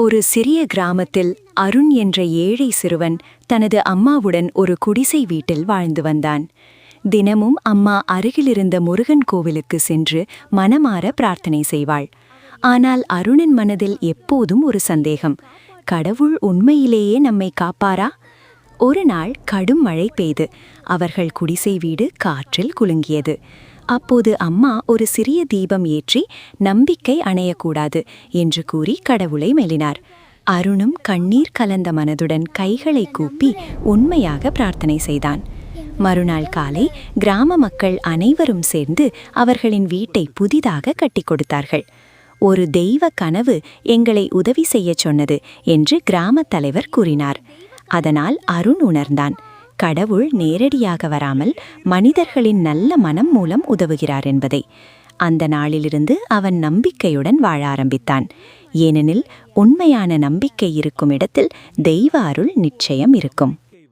ஒரு சிறிய கிராமத்தில் அருண் என்ற ஏழை சிறுவன் தனது அம்மாவுடன் ஒரு குடிசை வீட்டில் வாழ்ந்து வந்தான். தினமும் அம்மா அருகிலிருந்த முருகன் கோவிலுக்கு சென்று மனமாற பிரார்த்தனை செய்வாள். ஆனால் அருணின் மனதில் எப்போதும் ஒரு சந்தேகம். கடவுள் உண்மையிலேயே நம்மை காப்பாரா? ஒரு நாள் கடும் மழை பெய்து. அவர்கள் குடிசை வீடு காற்றில் குலுங்கியது. அப்போது அம்மா ஒரு சிறிய தீபம் ஏற்றி நம்பிக்கை அணையக்கூடாது என்று கூறி கடவுளை மெலினார் அருணும் கண்ணீர் கலந்த மனதுடன் கைகளை கூப்பி உண்மையாக பிரார்த்தனை செய்தான். மறுநாள் காலை கிராம மக்கள் அனைவரும் சேர்ந்து அவர்களின் வீட்டை புதிதாக கட்டிக் கொடுத்தார்கள். ஒரு தெய்வ கனவு எங்களை உதவி செய்யச் சொன்னது என்று கிராமத் தலைவர் கூறினார். அதனால் அருண் உணர்ந்தான். கடவுள் நேரடியாக வராமல் மனிதர்களின் நல்ல மனம் மூலம் உதவுகிறார் என்பதை. அந்த நாளிலிருந்து அவன் நம்பிக்கையுடன் வாழ ஆரம்பித்தான். ஏனெனில் உண்மையான நம்பிக்கை இருக்கும் இடத்தில் தெய்வ அருள் நிச்சயம் இருக்கும்.